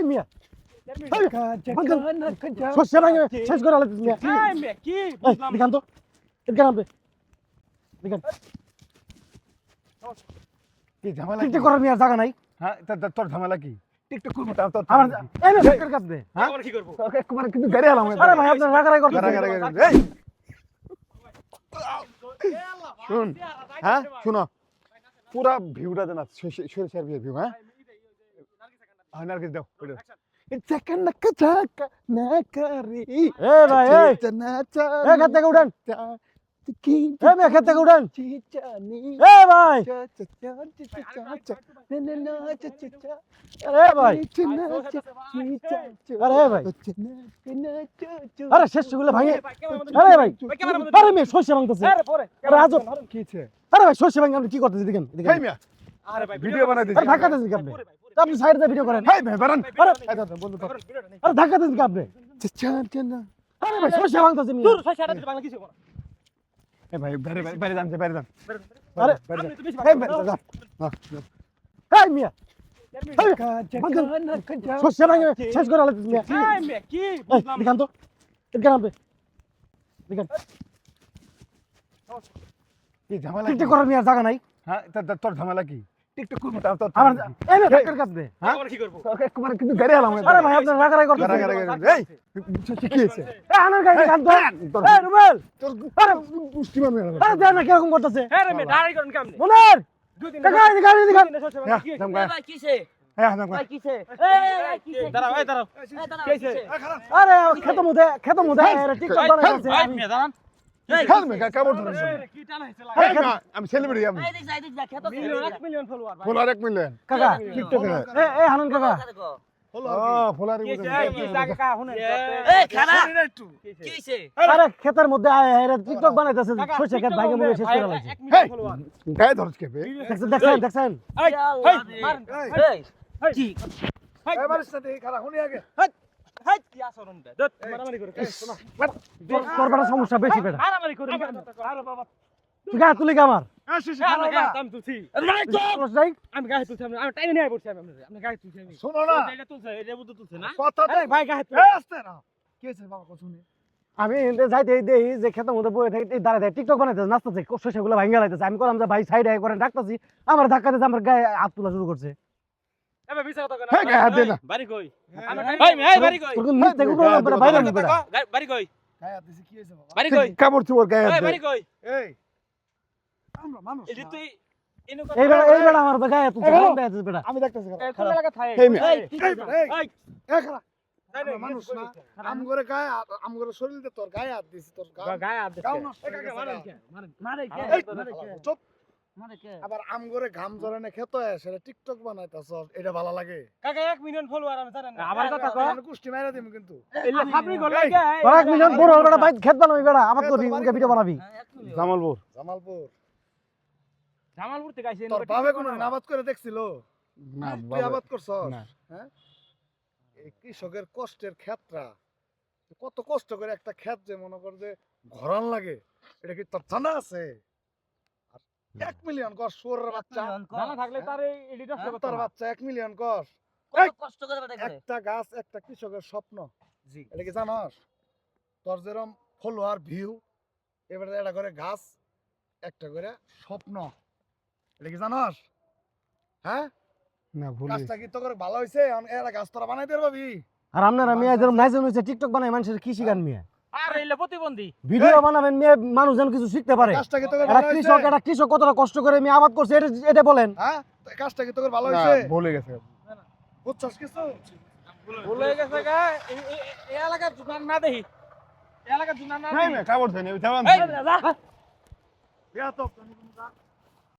এই মিয়া শস্য ভাঙে শেষ করে আলাদা মিয়া এই মেয়ে, কি এই বুঝলাম দিখান তো এদিকে কি? ঝামেলা টিকটিক করার মিয়ার জায়গা নাই হ্যাঁ তোর ঝামেলা কি? টিকটক করব তা তোর আমার এই মেয়ে ফেকের কাছে দে। কি করব? তোকে কিন্তু গাড়ি আলাম আরে ভাই আপনার রাগারাগি গাড়া, গাড়া, গাড়া, এই! শুন। হ্যাঁ? শুনো। পুরা ভিউটা দেন সরিষার ভিউ হ্যাঁ হ্যাঁ? নারকেল দাও ওইটা দাও। চাকা নাকা চাকা এ ভাই এই এ খেত থেকে উঠেন কি এ মেয়ে খেত থেকে উঠেন এ ভাই আরে ভাই আরে ভাই আরে শেষগুলো ভাঙে আরে ভাই আরে মেয়ে শস্য ভাঙতেছে আরে পরে, আরে আজব কি আরে ভাই শস্য ভাঙে আপনি কি করতেছেন দেখেন দেখেন আরে ভাই, ভিডিও বানাই দিছি আরে ধাক্কা আপনি। আপনি সাইডে ভিডিও করেন। হেই ভাই বারান। ভাই, নেই। দাদা বন্ধু। আরে ধাক্কা দিয়েছেন কি আপনি? চা চা না। আরে ভাই শস্য ভাঙতেছে দূর, মিয়া ছয় সাড়ে আটটা বাংলা কিছু বলো। এই ভাই বাইরে বাইরে বাইরে যান বাইরে যান। আরে বাইরে তো মিয়া। এই ভাঙে শেষ করে আলাদা মিয়া মেয়ে, কি বুঝলাম দিখান তো। এদিকে নামবে। দিখান। কি ঝামেলা কি? করার মিয়ার জায়গা নাই। হ্যাঁ তোর ঝামেলা কি? টিকটক করব তা তোর আমার এই মেয়ে ফেকের কাছে দে হ্যাঁ? কি করব? তোকে কিন্তু গাড়ি আলাম আরে ভাই আপনার রাগারাগি করতেছেন। গাড়া, গাড়া, এই কি হয়েছে? এ আনার গাড়ি কান তো এ রুবেল! তোর আরে পুষ্টি মারবে আরে দেখ না কীরকম করতেছে? হ্যাঁ রে মেয়ে, দাঁড়াই করেন কেমনে? মনের কাকা এই গাড়ি দিখান দিনে শ্বশুর বাড়ি, হ্যাঁ ভাই হ্যাঁ? আরে খেত মুদে খেত মুদে আরে টিকটক ভাই, বানাইতেছে ভাই, আমি সেলিব্রিটি আমি মিলিয়ন। ফলোয়ার এক মিলিয়ন। কাকা টিকটকে এ হানন কাকা। খেতের মধ্যে টিকটক বানাইতেছে খেত ভাগে মুখে শেষ করে লাগছে এক মিলিয়ন হেই! follower। গায়ে ধরছ কে দেখছেন দেখছেন দেখছেন? সমস্যা বেশি বেটা। তুই গায়ে তুলি আমার? আমি যাইতে দেই যে খেতের মধ্যে বয়ে থাকি দাঁড়ায় থাকে টিকটক বানাইতেছে নাচতেছে শস্যগুলো ভাঙ্গা লাইতেছে। আমি করলাম যে ভাই সাইড করেন ডাকতেছি। আমার ধাক্কা দিতে আমার গায়ে হাত তোলা শুরু করছে। কাপড় চোপড় গায়ে আমরা গায়ে আমি দেখতেছি মানুষ না আমগরে গায়ে হাত- আমগরে শরীরে তোর গায়ে হাত দিছি তোর গায়ে হাত গাও দে নষ্ট হয়ে গেছে মারেন গা। কে মারেন মারে মারে চুপ মারে কে? আবার আমগরে ঘাম জড়ানে খেতে সেটা টিকটক বানাইতাছ এটা ভালো লাগে। কাকা 1 মিলিয়ন ফলোয়ার আমি জানেন আবার কথা কো আমি কুষ্টি মাইরা দিমু কিন্তু। এলা এক মিলিয়ন বড় বেটা ভাই খেত বানাবি আবার উনকে ভিডিও বানাবি হ্যাঁ। জামালপুর। জামালপুর। জামালপুর থেকে আইছে তোর বাবে কোনো করে দেখছিল? না তুই আবাদ করছস? হ্যাঁ? এই কৃষকের কষ্টের ক্ষেত্রা। কত কষ্ট করে একটা ক্ষেত যে মনে কর যে ঘরান লাগে এটা কি তোর জানা আছে? এক মিলিয়ন কর সোরের বাচ্চা। জানা থাকলে তার এডিটর হ্যাঁ, করতে তোর বাচ্চা এক মিলিয়ন কর। কত কষ্ট করে একটা গাছ একটা কৃষকের স্বপ্ন। জি। এটা কি জানাস? তোর যেরকম ফলোয়ার ভিউ এবারে একটা করে গাছ একটা করে স্বপ্ন। এটা কি জানাস? হ্যাঁ? না ভুল গাছটা কি তোর ভালো হয়েছে? এরা গাছ তোরা বানাইতে পারবি? আর আপনারা মিয়া যেরকম নাইজন টিকটক বানাই মানুষের কি শিখান মিয়া আর এলে প্রতিবন্ধী। ভিডিও বানাবেন মেয়ে মানুষ যেন কিছু শিখতে পারে। একটা কৃষক একটা কৃষক কতটা কষ্ট করে মেয়ে আবাদ করছে এটা এটা বলেন। হ্যাঁ? গাছটা কি তোর ভালো হয়েছে? ভুলে গেছে। বুঝছস কিছু? ভুলে গেছে গা এই- এই- এই জুনার না দেখি। এই এলাকার জুনার না নাই দেখি। না কাপড় ধরে নেই এই, যা। ইয়া তো